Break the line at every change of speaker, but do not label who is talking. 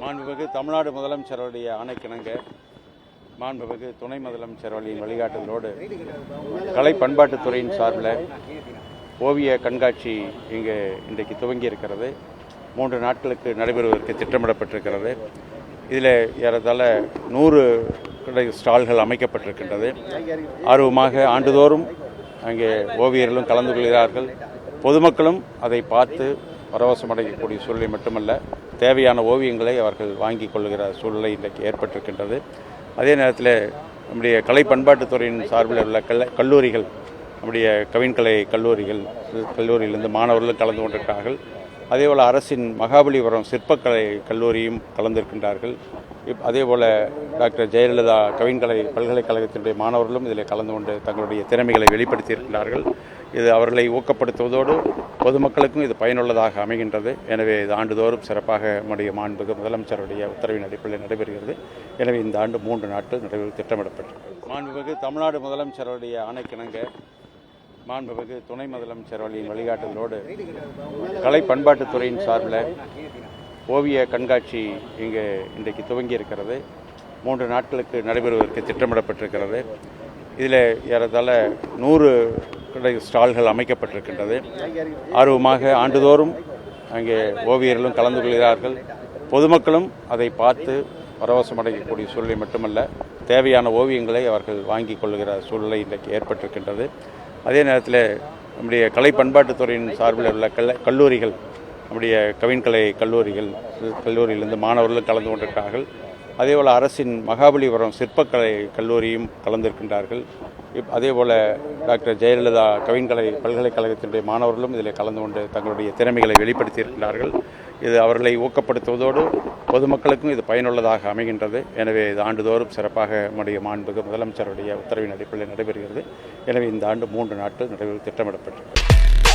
மாண்புமிகு தமிழ்நாடு முதலமைச்சருடைய ஆணைக்கிணங்க மாண்புமிகு துணை முதலமைச்சர் அவர்களின் வழிகாட்டுதலோடு கலை பண்பாட்டுத்துறையின் சார்பில் ஓவிய கண்காட்சி இங்கு இன்றைக்கு துவங்கி இருக்கிறது மூன்று நாட்களுக்கு நடைபெறுவதற்கு திட்டமிடப்பட்டிருக்கிறது. இதில் ஏறத்தாழ நூறு கடை ஸ்டால்கள் அமைக்கப்பட்டிருக்கின்றது. ஆர்வமாக ஆண்டுதோறும் அங்கே ஓவியர்களும் கலந்து கொள்கிறார்கள். பொதுமக்களும் அதை பார்த்து பரவசமடையக்கூடிய சூழ்நிலை மட்டுமல்ல தேவையான ஓவியங்களை அவர்கள் வாங்கி கொள்ளுகிற சூழ்நிலை இன்றைக்கு ஏற்பட்டிருக்கின்றது. அதே நேரத்தில் நம்முடைய கலை பண்பாட்டுத்துறையின் சார்பில் உள்ள கல் கல்லூரிகள் நம்முடைய கவின்கலை கல்லூரிகள் கல்லூரியிலிருந்து மாணவர்களும் கலந்து கொண்டிருக்கிறார்கள். அதேபோல் அரசின் மகாபலிபுரம் சிற்பக்கலை கல்லூரியும் கலந்திருக்கின்றார்கள். இப் அதேபோல் டாக்டர் ஜெயலலிதா கவின்கலை பல்கலைக்கழகத்தினுடைய மாணவர்களும் இதில் கலந்து கொண்டு தங்களுடைய திறமைகளை வெளிப்படுத்தியிருக்கிறார்கள் இது அவர்களை ஊக்கப்படுத்துவதோடு பொதுமக்களுக்கும் இது பயனுள்ளதாக அமைகின்றது. எனவே இது ஆண்டுதோறும் சிறப்பாக நம்முடைய மாண்புக்கு முதலமைச்சருடைய உத்தரவின் அடிப்படையில் நடைபெறுகிறது. எனவே இந்த ஆண்டு மூன்று நாட்கள் நடைபெற திட்டமிடப்பட்டிருக்கிறது. மாண்புமிகு தமிழ்நாடு முதலமைச்சருடைய ஆணைக்கிணங்க மாண்புமிகு துணை முதலமைச்சர் வழியின் வழிகாட்டுதலோடு கலை பண்பாட்டுத்துறையின் சார்பில் ஓவிய கண்காட்சி இங்கு இன்றைக்கு துவங்கி இருக்கிறது மூன்று நாட்களுக்கு நடைபெறுவதற்கு திட்டமிடப்பட்டிருக்கிறது. இதில் ஏறத்தாழ நூறு கடை ஸ்டால்கள் அமைக்கப்பட்டிருக்கின்றது. ஆர்வமாக ஆண்டுதோறும் அங்கே ஓவியர்களும் கலந்து கொள்கிறார்கள். பொதுமக்களும் அதை பார்த்து பரவசமடையக்கூடிய சூழ்நிலை மட்டுமல்ல தேவையான ஓவியங்களை அவர்கள் வாங்கி கொள்ளுகிற சூழ்நிலை இன்றைக்கு ஏற்பட்டிருக்கின்றது. அதே நேரத்தில் நம்முடைய கலை பண்பாட்டுத்துறையின் சார்பில் உள்ள கல்ல கல்லூரிகள் நம்முடைய கவின்கலை கல்லூரிகள் கல்லூரியிலிருந்து மாணவர்களும் கலந்து கொண்டிருக்கிறார்கள். அதேபோல் அரசின் மகாபலிபுரம் சிற்பக்கலை கல்லூரியும் கலந்திருக்கின்றார்கள். இப் அதேபோல் டாக்டர் ஜெயலலிதா கவின்கலை பல்கலைக்கழகத்தினுடைய மாணவர்களும் இதில் கலந்து கொண்டு தங்களுடைய திறமைகளை வெளிப்படுத்தியிருக்கிறார்கள் இது அவர்களை ஊக்கப்படுத்துவதோடு பொதுமக்களுக்கும் இது பயனுள்ளதாக அமைகின்றது. எனவே இது ஆண்டுதோறும் சிறப்பாக நம்முடைய மாண்புக்கு முதலமைச்சருடைய உத்தரவின் அடிப்படையில் நடைபெறுகிறது. எனவே இந்த ஆண்டு மூன்று நாட்கள் நடைபெறும் திட்டமிடப்பட்டிருக்கிறது.